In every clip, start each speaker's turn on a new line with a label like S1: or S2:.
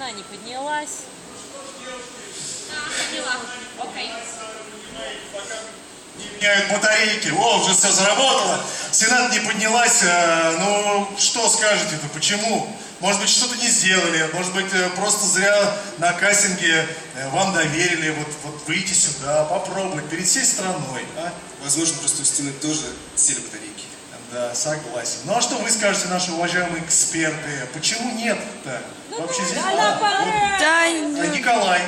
S1: Стена не поднялась.
S2: Поняла. Окей.
S3: Не меняют батарейки. О, уже все заработало. Сенат не поднялась. э, Ну, что скажете-то? Почему? Может быть, что-то не сделали. Может быть, э, просто зря на кассинге э, вам доверили вот, вот выйти сюда, попробовать, перед всей страной. А?
S4: Возможно, просто у стены тоже сели батарейки.
S3: Да, согласен. Ну а что вы скажете, наши уважаемые эксперты? Почему нет-то? Вообще здесь...
S1: Да,
S3: вот, а Николай,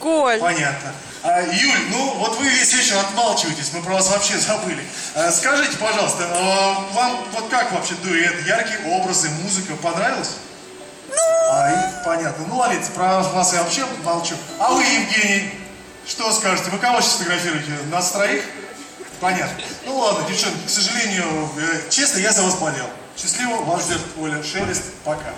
S1: Коль.
S3: понятно. А, Юль, ну вот вы весь вечер отмалчиваетесь, мы про вас вообще забыли. А, скажите, пожалуйста, а, вам вот как вообще дуэт, яркие образы, музыка понравилась? А, и, понятно. Ну, Лолита, про вас я вообще молчу. А вы, Евгений, что скажете? Вы кого сейчас фотографируете? Нас троих? Понятно. Ну ладно, девчонки, к сожалению, э, честно, я за вас болел. Счастливо, вас ждет Оля Шелест. Пока.